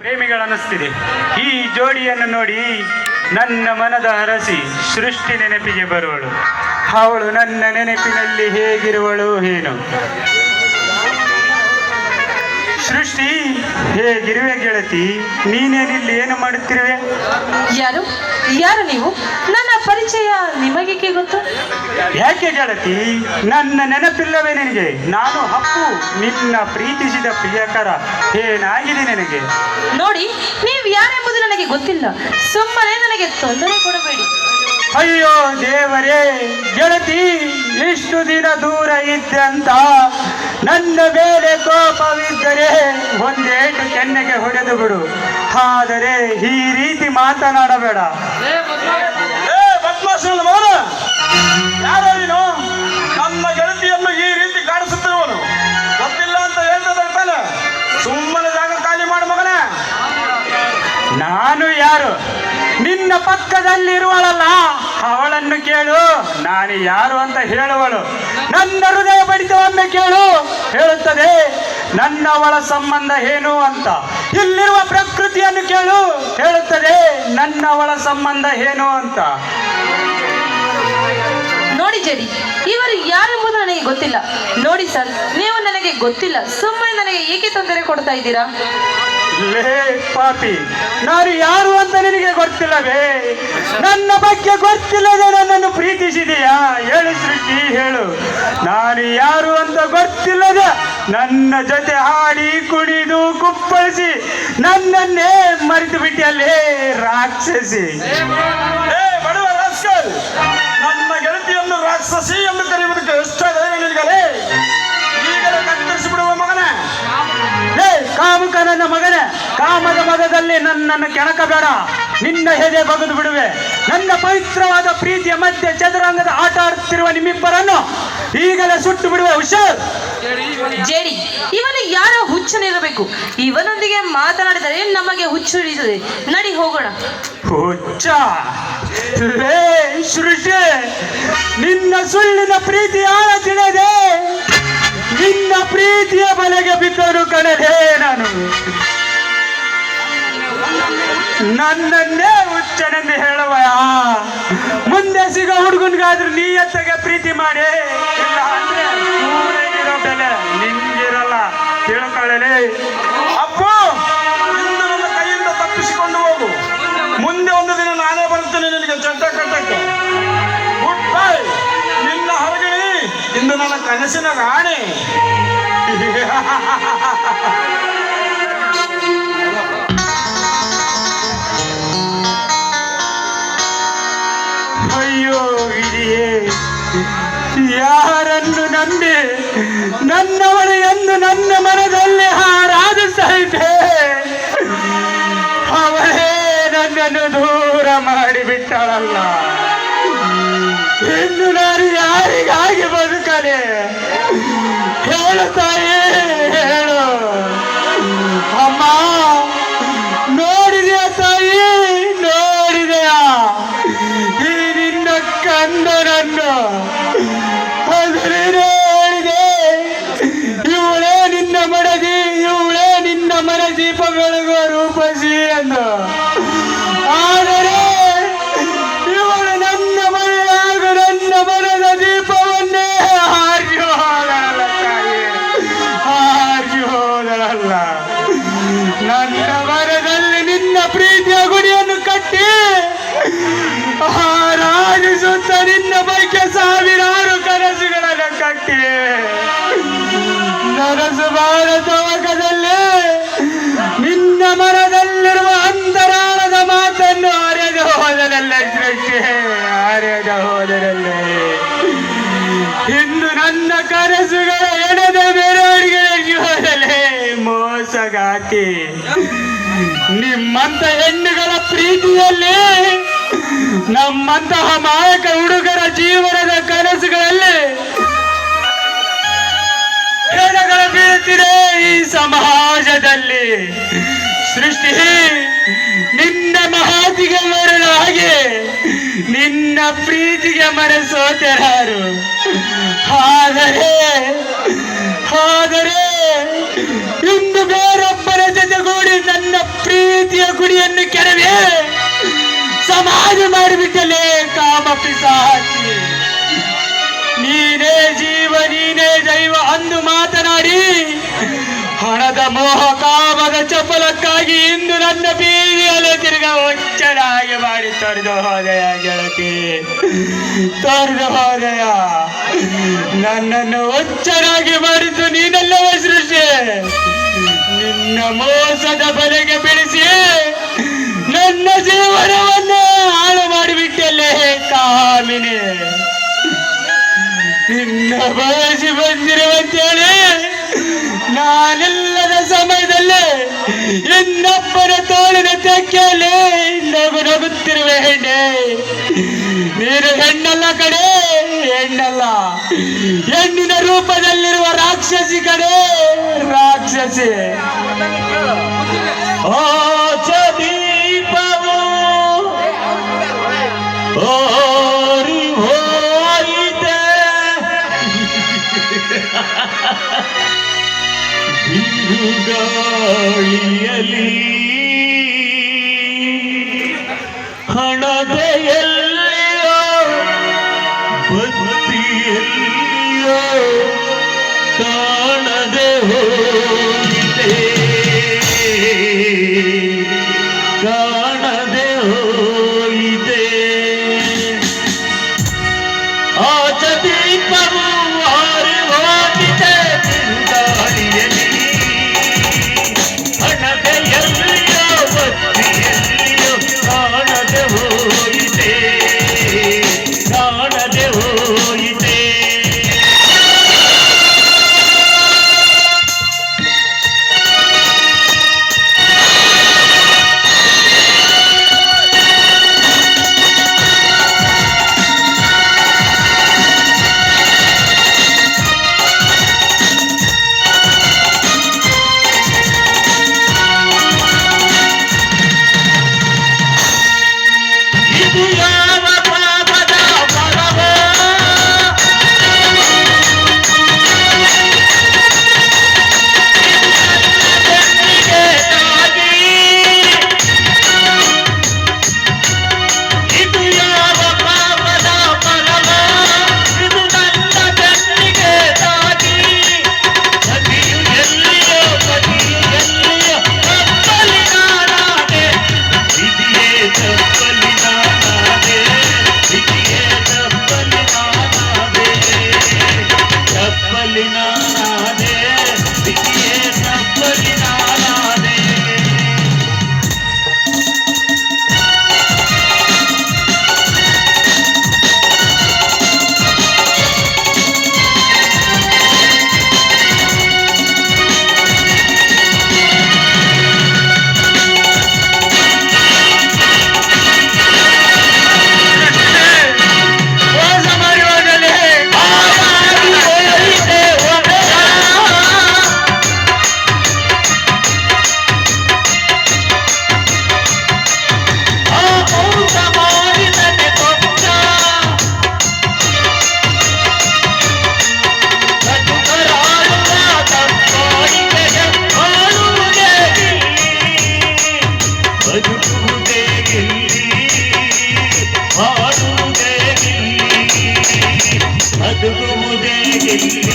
ಪ್ರೇಮಿಗಳನ್ನಿಸ್ತಿದೆ. ಈ ಜೋಡಿಯನ್ನು ನೋಡಿ ನನ್ನ ಮನದ ಹರಸಿ ಸೃಷ್ಟಿ ನೆನಪಿಗೆ ಬರುವಳು. ಅವಳು ನನ್ನ ನೆನಪಿನಲ್ಲಿ ಹೇಗಿರುವಳು ಏನು ಸೃಷ್ಟಿ, ಹೇಗಿರುವೆ ಗೆಳತಿ? ನೀನೇನಿಲ್ಲಿ ಏನು ಮಾಡುತ್ತಿರುವೆ? ಯಾರು? ಯಾರು ನೀವು? ನನ್ನ ಪರಿಚಯ ನಿಮಗೇಕೆ ಗೊತ್ತು? ಯಾಕೆ ಜಾಡತಿ ನನ್ನ ನೆನಪಿಲ್ಲವೇ ನಿನಗೆ? ನಾನು ಹಪ್ಪು ನಿನ್ನ ಪ್ರೀತಿಸಿದ ಪ್ರಿಯಕರ ಏನಾಗಿದೆ ನಿನಗೆ? ನೋಡಿ ನೀವು ಯಾರೆಂಬುದು ನನಗೆ ಗೊತ್ತಿಲ್ಲ. ಸುಮ್ಮನೆ ನನಗೆ ತೊಂದರೆ ಕೊಡಬೇಡಿ. ಅಯ್ಯೋ ದೇವರೇ ಗೆಳತಿ ಇಷ್ಟು ದಿನ ದೂರ ಇದ್ದಂತ ನನ್ನ ಮೇಲೆ ಕೋಪವಿದ್ದರೆ ಒಂದೇಟು ಕೆನ್ನೆಗೆ ಹೊಡೆದು ಬಿಡು. ಆದರೆ ಈ ರೀತಿ ಮಾತನಾಡಬೇಡ. ಬದ್ಮಾಶನ ಮಗನ. ಯಾರು ನೀನು ನಮ್ಮ ಗೆಳತಿಯನ್ನು ಈ ರೀತಿ ಕಾಣಿಸುತ್ತಿರುವನು? ಗೊತ್ತಿಲ್ಲ ಅಂತ ಹೇಳ್ತದ ತಾನೆ. ಸುಮ್ಮನೆ ಜಾಗ ಖಾಲಿ ಮಾಡು ಮಗನ. ನಾನು ಯಾರು? ನಿನ್ನ ಪಕ್ಕದಲ್ಲಿರುವಳಲ್ಲ? ಅವಳನ್ನು ಕೇಳು. ನಾನು ಯಾರು ಅಂತ ಹೇಳುವಳು. ನನ್ನ ಹೃದಯ ಬಡಿತವನ್ನು ಕೇಳು. ಹೇಳುತ್ತದೆ, ನನ್ನವಳ ಸಂಬಂಧ ಏನು ಅಂತ. ಇಲ್ಲಿರುವ ಪ್ರಕೃತಿಯನ್ನು ಕೇಳು. ಹೇಳುತ್ತದೆ, ನನ್ನವಳ ಸಂಬಂಧ ಏನು ಅಂತ. ಜಡಿ ಇವರು ಯಾರೆಂಬುದು ನನಗೆ ಗೊತ್ತಿಲ್ಲ. ನೋಡಿ ಸರ್ ನೀವು ನನಗೆ ಗೊತ್ತಿಲ್ಲ. ಸುಮ್ಮನೆ ನನಗೆ ಏಕೆ ತೊಂದರೆ ಕೊಡ್ತಾ ಇದ್ದೀರಾ? ಲೇ ಪಾಪಿ ನಾನು ಯಾರು ಅಂತ ನಿನಗೆ ಗೊತ್ತಿಲ್ಲವೇ ನನ್ನ ಬಗ್ಗೆ ಗೊತ್ತಿಲ್ಲದೆ ನನ್ನನ್ನು ಪ್ರೀತಿಸಿದೆಯಾ? ಹೇಳು ಸೃಷ್ಟಿ ಹೇಳು. ನಾನು ಯಾರು ಅಂತ ಗೊತ್ತಿಲ್ಲದೆ ನನ್ನ ಜೊತೆ ಹಾಡಿ ಕುಣಿದು ಕುಪ್ಪಳಿಸಿ ನನ್ನನ್ನೇ ಮರೆತು ಬಿಟ್ಟಿಯಲ್ಲೇ ರಾಕ್ಷಸಿ. ಕಾಮದ ಮದದಲ್ಲಿ ನನ್ನನ್ನು ಕೆಣಕಬೇಡ. ನಿನ್ನ ಹೆದೆ ಬಗೆದು ಬಿಡುವೆ. ನನ್ನ ಪವಿತ್ರವಾದ ಪ್ರೀತಿಯ ಮಧ್ಯೆ ಚದುರಂಗದ ಆಟ ಆಡುತ್ತಿರುವ ನಿಮ್ಮಿಬ್ಬರನ್ನು ಈಗಲೇ ಸುಟ್ಟು ಬಿಡುವೆ ಹುಷಾರ್. ಜೇಡಿ ಇವನು ಯಾರೋ ಹುಚ್ಚನಿರಬೇಕು ಇವನೊಂದಿಗೆ ಮಾತನಾಡಿದರೆ ನಮಗೆ ಹುಚ್ಚು ಹಿಡಿಯುತ್ತದೆ. ನಡಿ ಹೋಗೋಣ. ಹುಚ್ಚ. ಲೇ ಸೃಷ್ಟಿ. ನಿನ್ನ ಸುಳ್ಳಿನ ಪ್ರೀತಿ ಆಳ ತಿಳಿದೆ? ನಿನ್ನ ಪ್ರೀತಿಯ ಬಲೆಗೆ ಬಿದ್ದರು ಕಣಲೇ ನನ್ನನ್ನೇ ಹುಚ್ಚನೆಂದು ಹೇಳುವ ಮುಂದೆ ಸಿಗೋ ಹುಡುಗನ್ಗಾದ್ರೂ ನೀ ಎತ್ತಗೆ ಪ್ರೀತಿ ಮಾಡಿ. ಇಲ್ಲ ಅಂದ್ರೆ ಬೆಲೆ ನಿಂಗಿರಲ್ಲ ತಿಳ್ಕೊಳ್ಳಲಿ. ಅಪ್ಪು ಇಂದು ನನ್ನ ಕೈಯಿಂದ ತಪ್ಪಿಸಿಕೊಂಡು ಹೋಗು. ಮುಂದೆ ಒಂದು ದಿನ ನಾನೇ ಬರ್ತೇನೆ ನಿನಗೆ ಚಡ್ಡ ಕಟ್ಟಕ್ಕೆ ಗುಡ್ ಬೈ ನಿನ್ನ ಹೊರಗಡೆ ಇಂದು ನನ್ನ ಕನಸಿನ ರಾಣಿ. ಯಾರನ್ನು ನಂಬಿ ನನ್ನವಳು ಎಂದು ನನ್ನ ಮನದಲ್ಲಿ ಹಾರಾದ ಸಹಿತೆ ಅವಳೇ ನನ್ನನ್ನು ದೂರ ಮಾಡಿಬಿಟ್ಟಳಲ್ಲ. ಇನ್ನು ನಾನು ಯಾರಿಗಾಗಿ ಬದುಕಲೆ? ಹೇಳು ತಾಯಿ, ಹೇಳು. ಅಮ್ಮ ಮನ ರೂಪಿಸಿ ಎಂದು. ಆದರೆ ಇವಳು ನನ್ನ ಮನೆಯಾಗ ನನ್ನ ಮನದ ದೀಪವನ್ನೇ ಹಾರಿ ಹೋದಳಲ್ಲ ಹಾರಿ ಹೋದಳಲ್ಲ ನನ್ನ ಮನದಲ್ಲಿ ನಿನ್ನ ಪ್ರೀತಿಯ ಗುಡಿಯನ್ನು ಕಟ್ಟಿ ಹಾರಾಡಿಸುತ್ತ ನಿನ್ನ ಬಗ್ಗೆ ಸಾವಿರಾರು ಕನಸುಗಳನ್ನು ಕಟ್ಟಿ. ನನಸು ಭಾರತವಕದಲ್ಲಿ ನಿನ್ನ ಮನದಲ್ಲಿರುವ ಅಂತರಾಳದ ಮಾತನ್ನು ಅರೆದು ಹೋದರಲ್ಲ ಸೃಷ್ಟಿ ಅರೆದು ಹೋದರಲ್ಲ ಇಂದು ನನ್ನ ಕನಸುಗಳ ಎಡೆದ ಬೇರೆಯವರಿಗೆ ಹೋದಲೇ ಮೋಸಗಾತಿ. ನಿಮ್ಮಂತ ಹೆಣ್ಣುಗಳ ಪ್ರೀತಿಯಲ್ಲಿ ನಮ್ಮಂತಹ ಮಾಯಕ ಹುಡುಗರ ಜೀವನದ ಕನಸುಗಳಲ್ಲಿ. ಬೀಳುತ್ತಿದೆ ಈ ಸಮಾಜದಲ್ಲಿ. ಸೃಷ್ಟಿ, ನಿನ್ನ ಮಹಾತಿಗೆ ಮರಳ ಹಾಗೆ, ನಿನ್ನ ಪ್ರೀತಿಗೆ ಮರೆಸೋತರಾರು ಆದರೆ ಆದರೆ ಇಂದು ಬೇರೊಬ್ಬರ ಜೊತೆಗೂಡಿ ನನ್ನ ಪ್ರೀತಿಯ ಗುಡಿಯನ್ನು ಕೆರವೇ ಸಮಾಧಿ ಮಾಡಿಬಿಟ್ಟಲೇ ಕಾಮ ನೀನೇ ಜೀವ, ನೀನೇ ದೈವ ಅಂದು ಮಾತನಾಡಿ, ಹಣದ ಮೋಹ ಕಾಮದ ಚಪಲಕ್ಕಾಗಿ ಇಂದು ನನ್ನ ಬೀದಿಯಲ್ಲಿ ತಿರುಗ ಒಚ್ಚರಾಗಿ ಮಾಡಿ ತೊರೆದು ಹೋದಯ ಗೆಳತಿ. ತೊರೆದು ಹೋದಯ. ನನ್ನನ್ನು ಒಚ್ಚನಾಗಿ ಮಾಡಿದ್ದು ನೀನಲ್ಲವ ಸೃಷ್ಟಿ. ನಿನ್ನ ಮೋಸದ ಬಲೆಗೆ ಬಿಡಿಸಿ ನನ್ನ ಜೀವನವನ್ನು ಹಾಳು ಮಾಡಿಬಿಟ್ಟಲ್ಲೇ ಕಾಮಿನಿ. ನಿನ್ನ ಬಯಸಿ ಬಂದಿರುವಂತೇಳಿ ನಾನೆಲ್ಲದ ಸಮಯದಲ್ಲಿ ಇನ್ನೊಬ್ಬರ ತೋಳಿನ ತೆಕ್ಕೆಯಲ್ಲಿ ನಗು ನಗುತ್ತಿರುವ ಹೆಣ್ಣೆ. ನೀನು ಹೆಣ್ಣಲ್ಲ ಕಡೆ ಹೆಣ್ಣಲ್ಲ. ಹೆಣ್ಣಿನ ರೂಪದಲ್ಲಿರುವ ರಾಕ್ಷಸಿ ಕಡೆ ರಾಕ್ಷಸಿ. ಆಚ ಬಿರುಗಾಳಿಯಲಿ ಹಣದೆಯಲ್ಲಿಯೋ ಬತ್ತಿಯಲ್ಲಿಯೋ ಕಾಣದೆ ಹೋಗಿದೆ బతుకు ముదగిల్లి